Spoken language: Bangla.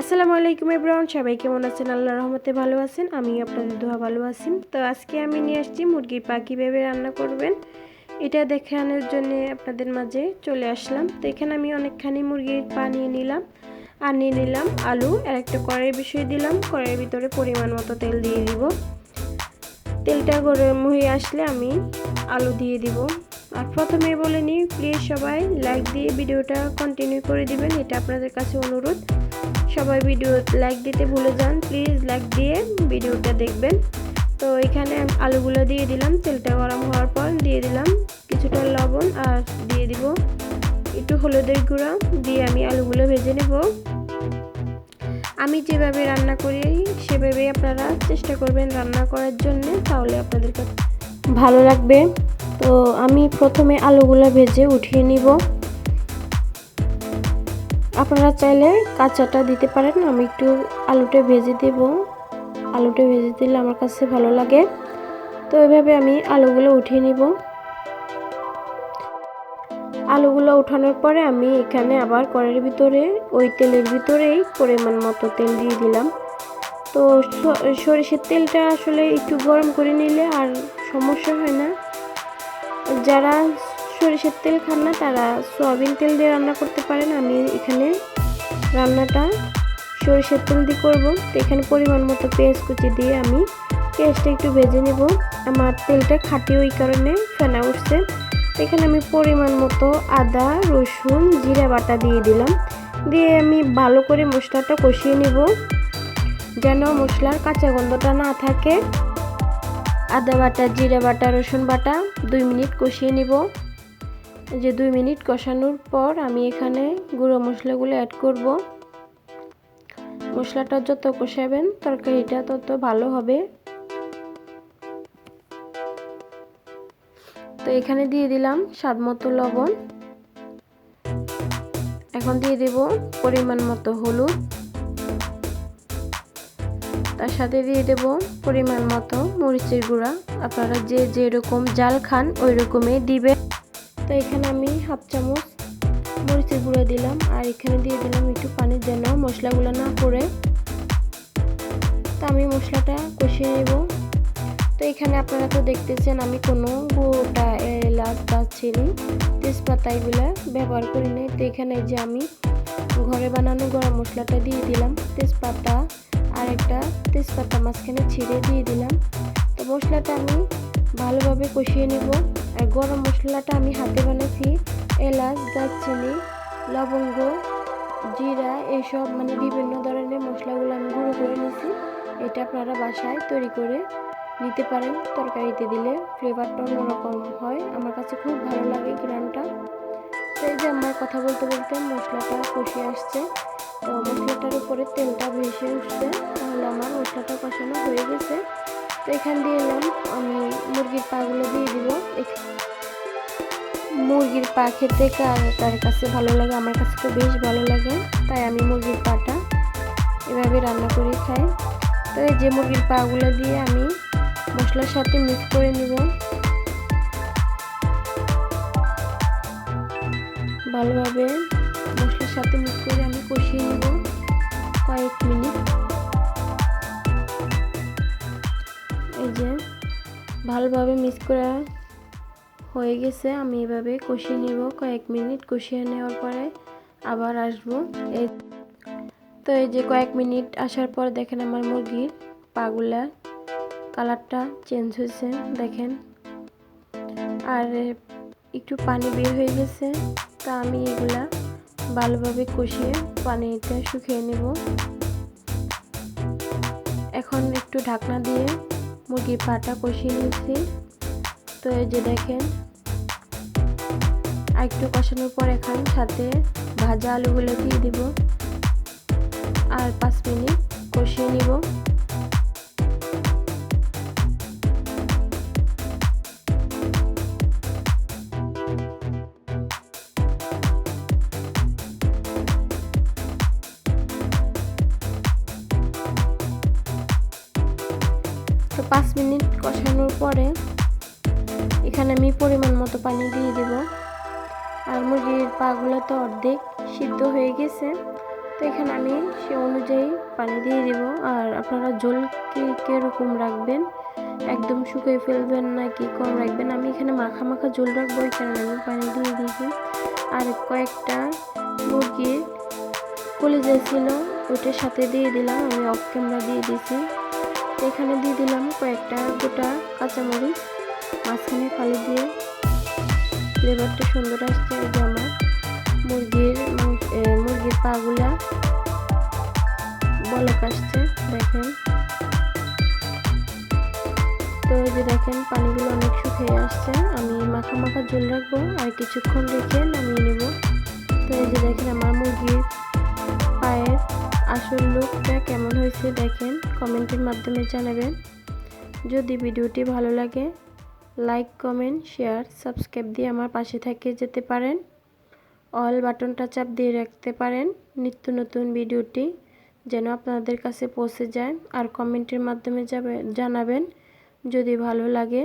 আসসালামু আলাইকুম এব্রাউন সবাই কেমন আছেন? আল্লাহ রহমতে ভালো আছেন আমি আপনাদের দোয়া ভালো আছি। তো আজকে আমি নিয়ে আসছি মুরগির পা কীভাবে রান্না করবেন, এটা দেখানোর জন্য আপনাদের মাঝে চলে আসলাম। তো এখানে আমি অনেকখানি মুরগির পা নিয়ে নিলাম, আর নিয়ে নিলাম আলু, আর একটা কড়াই বিষয় দিলাম, কড়াইয়ের ভিতরে পরিমাণ মতো তেল দিয়ে দিব। তেলটা গরম হয়ে আসলে আমি আলু দিয়ে দিব। আর প্রথমে বলে নিই, প্লিজ সবাই লাইক দিয়ে ভিডিওটা কন্টিনিউ করে দিবেন, এটা আপনাদের কাছে অনুরোধ। সবাই ভিডিও লাইক দিতে ভুলে যান প্লিজ লাইক দিয়ে ভিডিওটা দেখবেন। তো এখানে আলুগুলো দিয়ে দিলাম, তেলটা গরম হওয়ার পর দিয়ে দিলাম কিছুটা লবণ আর দিয়ে দিব একটু হলুদের গুঁড়া, দিয়ে আমি আলুগুলো ভেজে নেব। আমি যেভাবে রান্না করি সেভাবে আপনারা চেষ্টা করবেন রান্না করার জন্য, তাহলে আপনাদের ভালো লাগবে। তো আমি প্রথমে আলুগুলো ভেজে উঠিয়ে নিব। আপনারা চাইলে কাঁচাটা দিতে পারেন। আমি একটু আলুটা ভেজে দেব। আলুটা ভেজে দিলে আমার কাছে ভালো লাগে। তো এভাবে আমি আলুগুলো উঠিয়ে নিব। আলুগুলো উঠানোর পরে আমি এখানে আবার কড়াইয়ের ভিতরে, ওই তেলের ভিতরেই পরিমাণ মতো তেল দিয়ে দিলাম। তো সরিষার তেলটা আসলে একটু গরম করে নিলে আর সমস্যা হয় না। যারা সরিষার তেল খান না, তারা সয়াবিন তেল দিয়ে রান্না করতে পারেন। আমি এখানে রান্নাটা সরিষার তেল দিয়ে করব। তো এখানে পরিমাণ মতো পেঁয়াজ কুচি দিয়ে আমি পেঁয়াজটা একটু ভেজে নেব। আমার তেলটা খাটি ওই কারণে ফেনা উঠছে। এখানে আমি পরিমাণ মতো আদা, রসুন, জিরা বাটা দিয়ে দিলাম। দিয়ে আমি ভালো করে মশলাটা কষিয়ে নেব। যেন মশলার কাঁচা গন্ধটা না থাকে। আদা বাটা, জিরা বাটা, রসুন বাটা দুই মিনিট কষিয়ে নিব। যে দুই মিনিট কষানোর পর আমি এখানে গুঁড়ো মশলাগুলো অ্যাড করব। মশলাটা যত কষাবেন তরকারিটা তত ভালো হবে। তো এখানে দিয়ে দিলাম স্বাদ মতো লবণ। এখন দিয়ে দেব পরিমাণ মতো হলুদ। তার সাথে দিয়ে দেব পরিমাণ মতো মরিচের গুঁড়া। আপনারা যে যেরকম জাল খান ওই রকমই দিবেন। তো এখানে আমি হাফ চামচ মরিচের গুঁড়ো দিলাম আর এখানে দিয়ে দিলাম একটু পানি যেন মশলাগুলো না পড়ে। তো আমি মশলাটা কষিয়ে নেব। তো এখানে আপনারা তো দেখতেছেন আমি কোনো গোটা, এলাচ দারচিনি তেজপাতা এগুলো ব্যবহার করি নাই। তো এখানে যে আমি ঘরে বানানো গরম মশলাটা দিয়ে দিলাম, তেজপাতা আর একটা তেজপাতা মাঝখানে ছিঁড়ে দিয়ে দিলাম। তো মশলাটা আমি ভালোভাবে কষিয়ে নেব। গরম মশলাটা আমি হাতে বানাচ্ছি এলাচ, দারচিনি, লবঙ্গ, জিরা এইসব মানে বিভিন্ন ধরনের মশলাগুলো আমি গুঁড়ো করে নিয়েছি। এটা আপনারা বাসায় তৈরি করে নিতে পারেন, তরকারিতে দিলে ফ্লেভারটা অন্যরকম হয়। আমার কাছে খুব ভালো লাগে গ্রামটা। এই যে আমার কথা বলতে বলতে মশলাটা কষে আসছে। তো মশলাটার উপরে তেলটা ভেসে উঠছে। তাহলে আমার মশলাটা কষানো হয়ে গেছে। তো এখান দিয়ে এলাম। আমি মুরগির পাগুলো দিয়ে দিব। মুরগির পা খেতে কার কাছে ভালো লাগে? আমার কাছে তো বেশ ভালো লাগে। তাই আমি মুরগির পাটা এভাবে রান্না করে খাই। তো যে মুরগির পাগুলো দিয়ে আমি মশলার সাথে মিক্স করে নিব। ভালোভাবে মশলার সাথে মিক্স করে আমি কষিয়ে নিব কয়েক মিনিট। এই যে ভালোভাবে মিক্স করা হয়ে গেছে, আমি এভাবে কষিয়ে নিব। কয়েক মিনিট কষিয়ে নেওয়ার পরে আবার আসব। এই তো এই যে কয়েক মিনিট আসার পর দেখেন আমার মুরগির পাগুলা কালারটা চেঞ্জ হয়েছে, দেখেন। আর একটু পানি বের হয়ে গেছে, তা আমি এগুলা ভালোভাবে কষিয়ে পানিটা শুকিয়ে নেব। এখন একটু ঢাকনা দিয়ে মুরগির পাটা কষিয়ে নিয়েছি তো এই যে দেখেন একটু কষানোর পর এখন সাথে ভাজা আলুগুলো দিয়ে দিব। পাঁচ মিনিট কষানোর পরে এখানে আমি পরিমাণ মতো পানি দিয়ে দেব। আর মুরগির পাগুলো তো অর্ধেক সিদ্ধ হয়ে গেছে। তো এখানে আমি সে অনুযায়ী পানি দিয়ে দিব। আর আপনারা জল কি কীরকম রাখবেন? একদম শুকিয়ে ফেলবেন নাকি কম রাখবেন? আমি এখানে মাখা মাখা জল রাখব কারণে আমি পানি দিয়ে দিয়েছি। আর কয়েকটা মুরগির কলিজা ছিল, ওইটার সাথে দিয়ে দিলাম। আমি অফ ক্যামেরা দিয়ে দিয়েছি। এখানে দিয়ে দিলাম কয়েকটা গোটা কাঁচামরিচ, মাঝখানে ফালি দিয়ে ফ্লেভারটা সুন্দর আসছে এই যে আমার মুরগির মুরগির পাগুলা বলক আসছে, দেখেন। তো এই যে দেখেন পানিগুলো অনেক শুকিয়ে আসছে, আমি মাখা মাখা জল রাখব আর কিছুক্ষণ রেখে নামিয়ে নেব। তো এই যে দেখেন আমার মুরগির আসল লুকটা কেমন হয়েছে দেখেন, কমেন্টের মাধ্যমে জানাবেন। যদি ভিডিওটি ভালো লাগে, লাইক, কমেন্ট, শেয়ার, সাবস্ক্রাইব দিয়ে আমার পাশে থেকে যেতে পারেন। অল বাটনটা চাপ দিয়ে রাখতে পারেন নিত্য নতুন ভিডিওটি, যেন আপনাদের কাছে পৌঁছে যায়। আর কমেন্টের মাধ্যমে যাবে, জানাবেন। যদি ভালো লাগে